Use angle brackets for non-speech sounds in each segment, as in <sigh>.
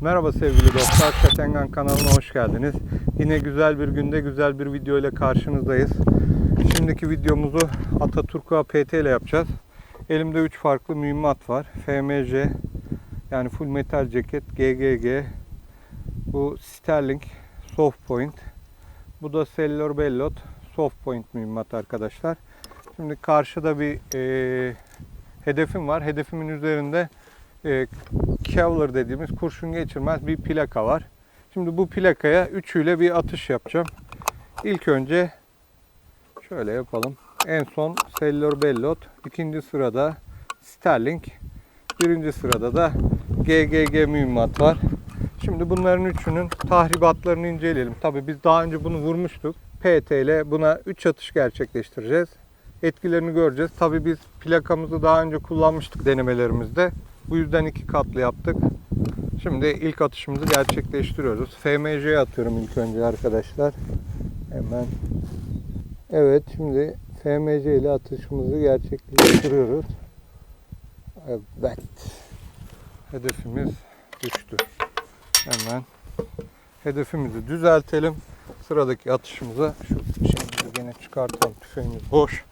Merhaba sevgili dostlar, Şatengan kanalına hoş geldiniz. Yine güzel bir günde güzel bir video ile karşınızdayız. Şimdiki videomuzu Ataturk'a PT ile yapacağız. Elimde 3 farklı mühimmat var. FMJ yani Full Metal Ceket, GGG, bu Sterling Soft Point, bu da Cellular Bellot Soft Point mühimmat arkadaşlar. Şimdi karşıda bir e, hedefim var. Hedefimin üzerinde e, Kevlar dediğimiz kurşun geçirmez bir plaka var. Şimdi bu plakaya üçüyle bir atış yapacağım. İlk önce şöyle yapalım. En son Cellular Bellot, ikinci sırada Sterling, birinci sırada da GGG mühimmat var. Şimdi bunların üçünün tahribatlarını inceleyelim. Tabii biz daha önce bunu vurmuştuk. PT ile buna 3 atış gerçekleştireceğiz. Etkilerini göreceğiz. Tabii biz plakamızı daha önce kullanmıştık denemelerimizde. Bu yüzden iki katlı yaptık. Şimdi ilk atışımızı gerçekleştiriyoruz. FMC'ye atıyorum ilk önce arkadaşlar. Hemen. Evet şimdi FMC ile atışımızı gerçekleştiriyoruz. Evet. Hedefimiz düştü. Hemen hedefimizi düzeltelim. Sıradaki atışımıza şu şimdi gene çıkartalım. Tüfeğimiz boş.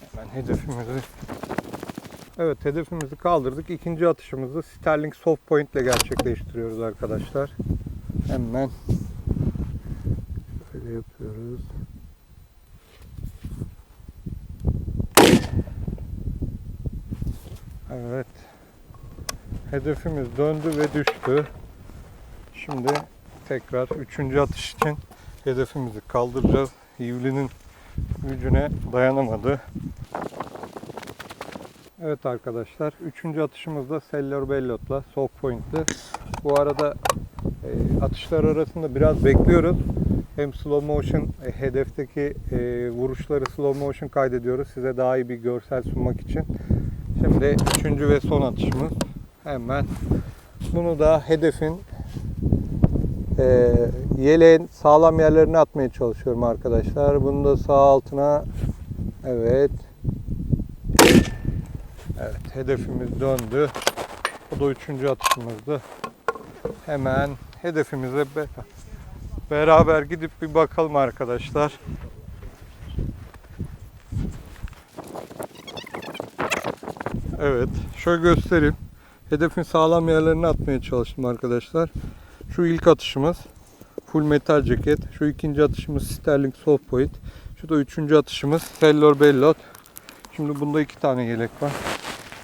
Hemen hedefimizi Evet hedefimizi kaldırdık. İkinci atışımızı Sterling Soft Point ile gerçekleştiriyoruz arkadaşlar. Hemen şöyle yapıyoruz. Evet. Hedefimiz döndü ve düştü. Şimdi tekrar üçüncü atış için hedefimizi kaldıracağız. Hivlinin gücüne dayanamadı. Evet arkadaşlar, üçüncü atışımızda Cellular Bellot'la soft point'li. Bu arada e, atışlar arasında biraz bekliyoruz. Hem slow motion, e, hedefteki e, vuruşları slow motion kaydediyoruz size daha iyi bir görsel sunmak için. Şimdi üçüncü ve son atışımız. Hemen bunu da hedefin e, yeleğin sağlam yerlerine atmaya çalışıyorum arkadaşlar. Bunu da sağ altına evet Evet hedefimiz döndü. Bu da üçüncü atışımızdı. Hemen hedefimize be- beraber gidip bir bakalım arkadaşlar. Evet şöyle göstereyim. Hedefin sağlam yerlerine atmaya çalıştım arkadaşlar. Şu ilk atışımız full metal ceket. Şu ikinci atışımız Sterling Soft Point. Şu da üçüncü atışımız Cellular Bellot. Şimdi bunda iki tane yelek var.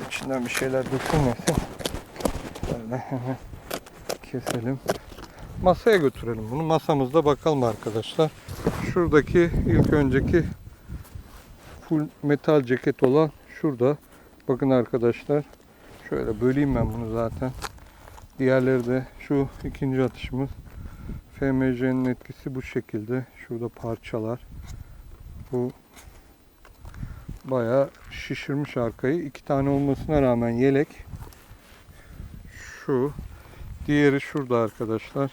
İçinden bir şeyler dökülmesin. Böyle hemen <laughs> keselim. Masaya götürelim bunu. Masamızda bakalım arkadaşlar. Şuradaki ilk önceki full metal ceket olan şurada. Bakın arkadaşlar. Şöyle böleyim ben bunu zaten. Diğerleri de şu ikinci atışımız. FMC'nin etkisi bu şekilde. Şurada parçalar. Bu bayağı şişirmiş arkayı. İki tane olmasına rağmen yelek. Şu. Diğeri şurada arkadaşlar.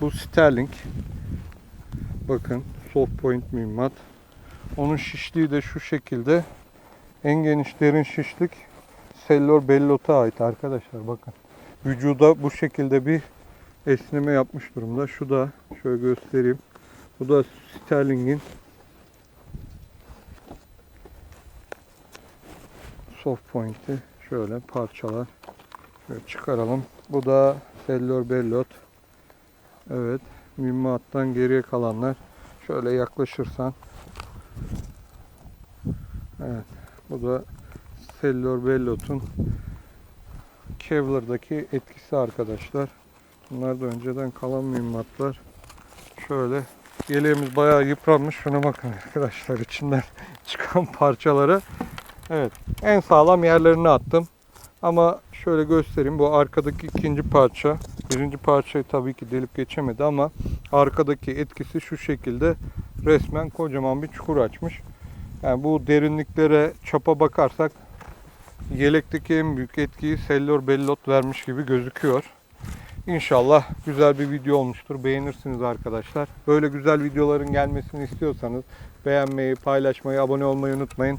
Bu Sterling. Bakın soft point mühimmat. Onun şişliği de şu şekilde. En geniş derin şişlik Sellor Bellot'a ait arkadaşlar bakın. Vücuda bu şekilde bir esneme yapmış durumda. Şu da şöyle göstereyim. Bu da Sterling'in soft point'i şöyle parçalar. Şöyle çıkaralım. Bu da Sellor Bellot. Evet. Mühimmattan geriye kalanlar. Şöyle yaklaşırsan. Evet. Bu da Sellor Bellot'un Kevlar'daki etkisi arkadaşlar. Bunlar da önceden kalan mühimmatlar. Şöyle yeleğimiz bayağı yıpranmış. Şuna bakın arkadaşlar içinden <laughs> çıkan parçalara. Evet. En sağlam yerlerini attım. Ama şöyle göstereyim. Bu arkadaki ikinci parça. Birinci parçayı tabii ki delip geçemedi ama arkadaki etkisi şu şekilde resmen kocaman bir çukur açmış. Yani bu derinliklere çapa bakarsak yelekteki en büyük etkiyi Sellor Bellot vermiş gibi gözüküyor. İnşallah güzel bir video olmuştur. Beğenirsiniz arkadaşlar. Böyle güzel videoların gelmesini istiyorsanız beğenmeyi, paylaşmayı, abone olmayı unutmayın.